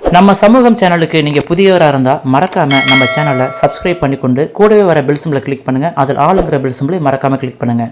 நம்ம சமூகம் சேனலுக்கு நீங்கள் புதியவராக இருந்தால் மறக்காமல் நம்ம சேனலை சப்ஸ்கிரைப் பண்ணிக்கொண்டு கூடவே வர பெல் சிம்பிளை கிளிக் பண்ணுங்கள் அதில் ஆளுங்கிற பெல் சிம்பிளை மறக்காமல் கிளிக் பண்ணுங்கள்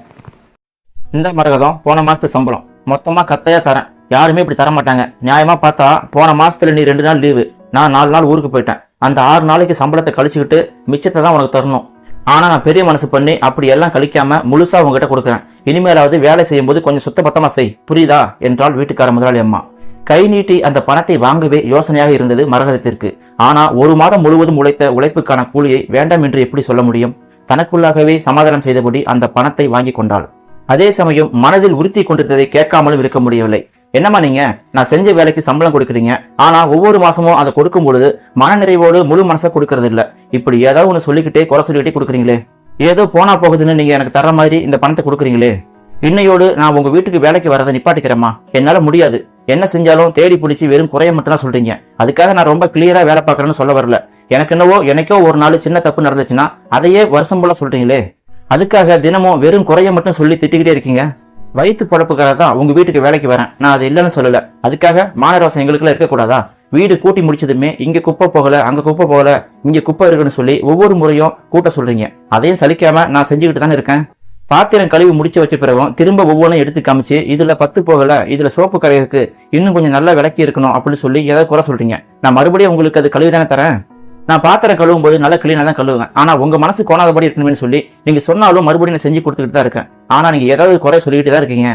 இந்த மரகதம் போன மாதத்து சம்பளம். மொத்தமாக கத்தையாக தரேன். யாருமே இப்படி தர மாட்டாங்க நியாயமாக பார்த்தா போன மாதத்தில் நீ ரெண்டு நாள் லீவு நான் நாலு நாள் ஊருக்கு போயிட்டேன். அந்த ஆறு நாளைக்கு சம்பளத்தை கழிச்சுக்கிட்டு மிச்சத்தை தான் உனக்கு தரணும். ஆனால் நான் பெரிய மனசு பண்ணி அப்படி எல்லாம் கழிக்காம முழுசாக உங்ககிட்ட கொடுக்குறேன். இனிமேலாவது வேலை செய்யும்போது கொஞ்சம் சுத்தபத்தமாக செய். புரியுதா? என்றால் வீட்டுக்கார முதலாளி அம்மா. கை நீட்டி அந்த பணத்தை வாங்கவே யோசனையாக இருந்தது மரகதத்திற்கு. ஆனால் ஒரு மாதம் முழுவதும் உழைத்த உழைப்புக்கான கூலியை வேண்டாம் என்று எப்படி சொல்ல முடியும்? தனக்குள்ளாகவே சமாதானம் செய்தபடி அந்த பணத்தை வாங்கி கொண்டாள். அதே சமயம் மனதில் உறுத்தி கொண்டிருந்ததை கேட்காமலும் இருக்க முடியவில்லை. என்னம்மா நீங்க? நான் செஞ்ச வேலைக்கு சம்பளம் கொடுக்குறீங்க. ஆனா ஒவ்வொரு மாசமும் அதை கொடுக்கும் பொழுது மனநிறைவோடு முழு மனசை கொடுக்கறது இல்ல இப்படி ஏதாவது ஒன்று சொல்லிக்கிட்டே குறை சொல்லிக்கிட்டே கொடுக்குறீங்களே? ஏதோ போனா போகுதுன்னு நீங்க எனக்கு தர மாதிரி இந்த பணத்தை கொடுக்குறீங்களே? இன்னையோடு நான் உங்க வீட்டுக்கு வேலைக்கு வரதை நிப்பாட்டிக்கிறேம்மா. என்னால முடியாது. என்ன செஞ்சாலும் தேடி பிடிச்சி வெறும் குறைய மட்டும் தான் சொல்றீங்க. அதுக்காக நான் ரொம்ப கிளியரா வேலை பார்க்கறேன்னு சொல்ல வரல. எனக்கு என்னவோ எனக்கோ ஒரு நாள் சின்ன தப்பு நடந்துச்சுன்னா அதையே வருஷம் போல சொல்றீங்களே. அதுக்காக தினமும் வெறும் குறைய மட்டும் சொல்லி திட்டிக்கிட்டே இருக்கீங்க. வயிற்று பழப்புக்காக தான் உங்க வீட்டுக்கு வேலைக்கு வரேன். நான் அது இல்லைன்னு சொல்லல. அதுக்காக மானரோசம் எங்களுக்குள்ள இருக்கக்கூடாதா? வீடு கூட்டி முடிச்சதுமே இங்க குப்பை போகல அங்க குப்பை போகல இங்க குப்பை இருக்குன்னு சொல்லி ஒவ்வொரு முறையும் கூட்ட சொல்றீங்க. அதையும் சலிக்காம நான் செஞ்சுக்கிட்டு தானே இருக்கேன். பாத்திரம் கழுவி முடிச்சு வச்ச பிறகும் திரும்ப ஒவ்வொன்றும் எடுத்து காமிச்சு இதுல பத்து போகல இதுல சோப்பு கரை இருக்கு இன்னும் கொஞ்சம் நல்லா விளக்கி இருக்கணும் அப்படின்னு சொல்லி ஏதாவது குறை சொல்றீங்க? நான் மறுபடியும் உங்களுக்கு அது கழுவி தானே தரேன்? நான் பாத்திரம் கழுவும் போது நல்லா கிளீனாக தான் கழுவுவேன். ஆனா உங்க மனசு கோணாதபடி இருக்கணும்னு சொல்லி நீங்க சொன்னாலும் மறுபடியும் நான் செஞ்சு கொடுத்துக்கிட்டு தான் இருக்கேன். ஆனா நீங்க ஏதாவது குறை சொல்லிக்கிட்டு தான் இருக்கீங்க.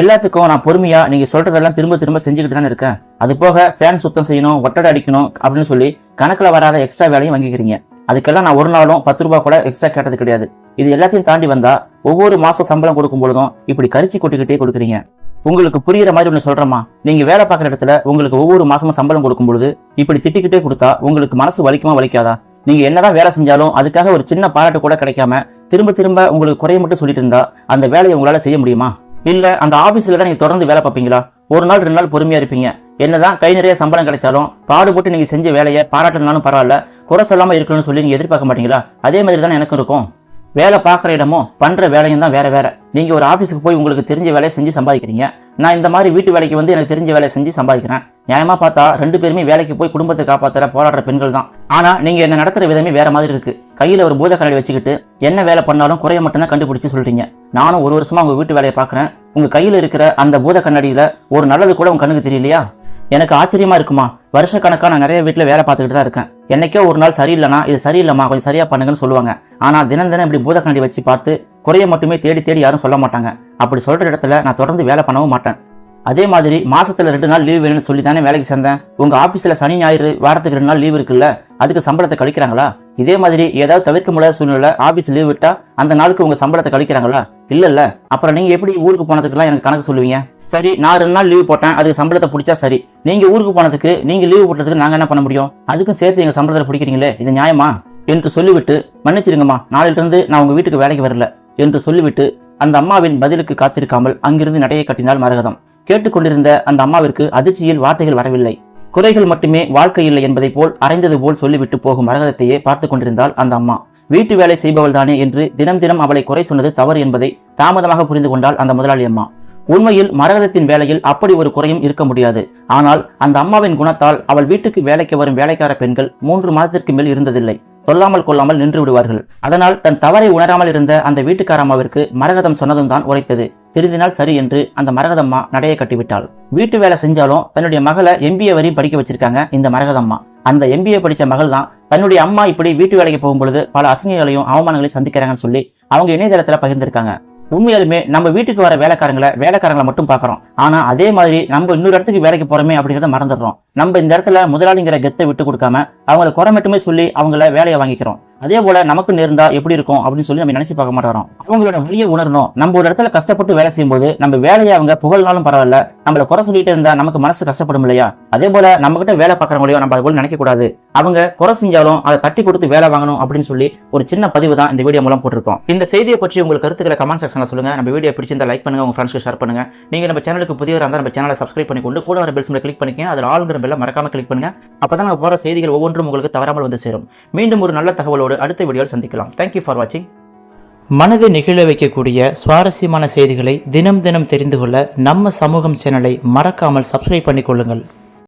எல்லாத்துக்கும் நான் பொறுமையா நீங்க சொல்றதெல்லாம் திரும்ப திரும்ப செஞ்சுக்கிட்டு தான் இருக்கேன். அது போக ஃபேன் சுத்தம் செய்யணும் ஒட்டடை அடிக்கணும் அப்படின்னு சொல்லி கணக்குல வராத எக்ஸ்ட்ரா வேலையும் வாங்கிக்கிறீங்க. அதுக்கெல்லாம் நான் ஒரு நாளும் பத்து ரூபாய் கூட எக்ஸ்ட்ரா கேட்டது கிடையாது. இது எல்லாத்தையும் தாண்டி வந்தா ஒவ்வொரு மாசம் சம்பளம் கொடுக்கும் பொழுதும் இப்படி கரிச்சி கொட்டிக்கிட்டே கொடுக்குறீங்க. உங்களுக்கு புரியுற மாதிரி ஒன்று சொல்றேமா நீங்க வேலை பார்க்குற இடத்துல உங்களுக்கு ஒவ்வொரு மாசமும் சம்பளம் கொடுக்கும் பொழுது இப்படி திட்டிக்கிட்டே கொடுத்தா உங்களுக்கு மனசு வலிக்குமா வலிக்காதா? நீங்க என்னதான் வேலை செஞ்சாலும் அதுக்காக ஒரு சின்ன பாராட்டு கூட கிடைக்காம திரும்ப திரும்ப உங்களுக்கு குறைய மட்டும் சொல்லிட்டு இருந்தா அந்த வேலையை உங்களால செய்ய முடியுமா? இல்ல அந்த ஆபீஸ்ல தான் நீங்க தொடர்ந்து வேலை பார்ப்பீங்களா? ஒரு நாள் ரெண்டு நாள் பொறுமையா இருப்பீங்க. என்னதான் கை நிறைய சம்பளம் கிடைச்சாலும் பாடுபட்டு நீங்க செஞ்ச வேலையை பாராட்டுனாலும் பரவாயில்ல குறை சொல்லாம இருக்கணும்னு சொல்லி நீங்க எதிர்பார்க்க மாட்டீங்களா? அதே மாதிரி தான் எனக்கும் இருக்கும். வேலை பார்க்குற இடமும் பண்ணுற வேலையும் தான் வேறு வேறு. நீங்கள் ஒரு ஆஃபீஸுக்கு போய் உங்களுக்கு தெரிஞ்ச வேலையை செஞ்சு சம்பாதிக்கிறீங்க. நான் இந்த மாதிரி வீட்டு வேலைக்கு வந்து எனக்கு தெரிஞ்ச வேலையை செஞ்சு சம்பாதிக்கிறேன். நியாயமாக பார்த்தா ரெண்டு பேருமே வேலைக்கு போய் குடும்பத்தை காப்பாற்றுற போராடுற பெண்கள் தான். ஆனால் நீங்கள் என்ன நடத்துகிற விதமே வேறு மாதிரி இருக்குது கையில் ஒரு பூத கண்ணாடி வச்சுக்கிட்டு என்ன வேலை பண்ணாலும் குறைய மட்டும்தான் கண்டுபிடிச்சி சொல்கிறீங்க நானும் ஒரு வருஷமாக உங்கள் வீட்டு வேலையை பார்க்குறேன். உங்கள் கையில் இருக்கிற அந்த பூத கண்ணாடியில் ஒரு நல்லது கூட உங்கள் கண்ணுக்கு தெரியலையா? எனக்கு ஆச்சரியமா இருக்குமா? வருஷக்கணக்கா நான் நிறைய வீட்டில் வேலை பார்த்துக்கிட்டு தான் இருக்கேன். என்னைக்கோ ஒரு நாள் சரியில்லைனா இது சரியில்லைம்மா கொஞ்சம் சரியாக பண்ணுங்கன்னு சொல்லுவாங்க. ஆனால் தினம் தினம் இப்படி பூதக்கண்ணாடி வச்சு பார்த்து குறைய மட்டுமே தேடி தேடி யாரும் சொல்ல மாட்டாங்க. அப்படி சொல்கிற இடத்துல நான் தொடர்ந்து வேலை பண்ணவும் மாட்டேன். அதே மாதிரி மாசத்துல ரெண்டு நாள் லீவ் வேணும்னு சொல்லி தானே வேலைக்கு சேர்ந்தேன். உங்க ஆஃபீஸில் சனி ஞாயிறு வாரத்துக்கு ரெண்டு நாள் லீவ் இருக்குல்ல? அதுக்கு சம்பளத்தை கழிக்கிறாங்களா? இதே மாதிரி ஏதாவது தவிர்க்க முடியாத சூழ்நிலை ஆஃபீஸ் லீவ் விட்டா அந்த நாளுக்கு உங்க சம்பளத்தை கழிக்கிறாங்களா? இல்ல இல்ல அப்புறம் நீங்க எப்படி ஊருக்கு போனதுக்கெல்லாம் எனக்கு கணக்கு சொல்லுவீங்க? சரி நான் ரெண்டு நாள் லீவ் போட்டேன் அதுக்கு சம்பளத்தை பிடிச்சா சரி. நீங்கள் ஊருக்கு போனதுக்கு நீங்கள் லீவ் போட்டதுக்கு நாங்கள் என்ன பண்ண முடியும்? அதுக்கும் சேர்த்து எங்கள் சம்பளத்தை பிடிக்கிறீங்களே இது நியாயமா? என்று சொல்லிவிட்டு மன்னிச்சிருங்கம்மா நாளிலிருந்து நான் உங்கள் வீட்டுக்கு வேலைக்கு வரல என்று சொல்லிவிட்டு அந்த அம்மாவின் பதிலுக்கு காத்திருக்காமல் அங்கிருந்து நடையை கட்டினாள் மரகதம். கேட்டுக்கொண்டிருந்த அந்த அம்மாவிற்கு அதிர்ச்சியில் வார்த்தைகள் வரவில்லை. குறைகள் மட்டுமே வாழ்க்கை இல்லை என்பதைப் போல் அரைந்தது போல் சொல்லிவிட்டு போகும் மரகதத்தையே பார்த்து கொண்டிருந்தாள் அந்த அம்மா. வீட்டு வேலை செய்பவள் தானே என்று தினம் தினம் அவளை குறை சொன்னது தவறு என்பதை தாமதமாக புரிந்து கொண்டாள் அந்த முதலாளி அம்மா. உண்மையில் மரகதத்தின் வேலையில் அப்படி ஒரு குறையும் இருக்க முடியாது. ஆனால் அந்த அம்மாவின் குணத்தால் அவள் வீட்டுக்கு வேலைக்கு வரும் வேலைக்கார பெண்கள் மூன்று மாதத்திற்கு மேல் இருந்ததில்லை. சொல்லாமல் கொள்ளாமல் நின்று விடுவார்கள். அதனால் தன் தவறை உணராமல் இருந்த அந்த வீட்டுக்கார அம்மாவிற்கு மரகதம் சொன்னதும் தான் உரைத்தது. திருந்தினால் சரி என்று அந்த மரகதம்மா நடையை கட்டிவிட்டாள். வீட்டு வேலை செஞ்சாலும் தன்னுடைய மகளை எம்பிஏ வரையும் படிக்க வச்சிருக்காங்க இந்த மரகதம்மா. அந்த எம்பிஏ படிச்ச மகள் தான் தன்னுடைய அம்மா இப்படி வீட்டு வேலைக்கு போகும்பொழுது பல அசிங்கங்களையும் அவமானங்களையும் சந்திக்கிறாங்கன்னு சொல்லி அவங்க இணையதளத்தில் பகிர்ந்திருக்காங்க. உண்மையாலுமே நம்ம வீட்டுக்கு வர வேலைக்காரங்களை வேலைக்காரங்களை மட்டும் பார்க்குறோம். ஆனால் அதே மாதிரி நம்ம இன்னொரு இடத்துக்கு வேலைக்கு போகிறோமே அப்படிங்கிறத மறந்துடுறோம். நம்ம இந்த இடத்துல முதலாளிங்கிற கெத்தை விட்டு கொடுக்காம அவங்கள குறை மட்டுமே சொல்லி அவங்கள வேலையை வாங்கிக்கிறோம். அதே போல நமக்கு நேர்ந்தா எப்படி இருக்கும் அப்படின்னு சொல்லி நம்ம நினைச்சு பார்க்க மாட்டோம் அவங்களோட வழியை உணரணும். நம்ம ஒரு இடத்துல கஷ்டப்பட்டு வேலை செய்யும்போது நம்ம வேலையை அவங்க புகழ்னாலும் பரவாயில்ல. நம்மள குறை சொல்லிட்டு இருந்தா நமக்கு மனசு கஷ்டப்படும் இல்லையா? அதே போல நம்ம கிட்ட வேலை பார்க்கறவங்களையும் நம்ம அது போல நினைக்க கூடாது அவங்க குறை செஞ்சாலும் அதை தட்டி கொடுத்து வேலை வாங்கணும் அப்படின்னு சொல்லி ஒரு சின்ன பதிவு தான் இந்த வீடியோ மூலம் போட்டிருக்கோம். இந்த செய்தியை பற்றி உங்களுக்கு கருத்துக்களை கமெண்ட் செக்ஷன்ல சொல்லுங்க. நம்ம வீடியோ பிடிச்சிருந்தா லைக் பண்ணுங்க. உங்க ஃப்ரெண்ட்ஸ்க்கு ஷேர் பண்ணுங்க. நீங்க நம்ம சேனலுக்கு புதியவர் இருந்தால் நம்ம சேனலை சப்ஸ்கிரைப் பண்ணிக்கொண்டு கூட வர பெல் சிம்பிளை கிளிக் பண்ணிக்கங்க. அதில் ஆளுங்கிற பெல்ல மறக்காம கிளிக் பண்ணுங்க. அப்பதான் நம்ம போற செய்திகள் ஒவ்வொன்றும் உங்களுக்கு தவறாமல் வந்து சேரும். மீண்டும் ஒரு நல்ல தகவலோடு அடுத்த வீடியோவில் சந்திக்கலாம். தேங்க்யூ ஃபார் வாட்சிங் மனதை நெகிழ வைக்கக்கூடிய சுவாரஸ்யமான செய்திகளை தினம் தினம் தெரிந்து கொள்ள நம்ம சமூகம் சேனலை மறக்காமல் சப்ஸ்கிரைப் பண்ணிக்கொள்ளுங்கள்.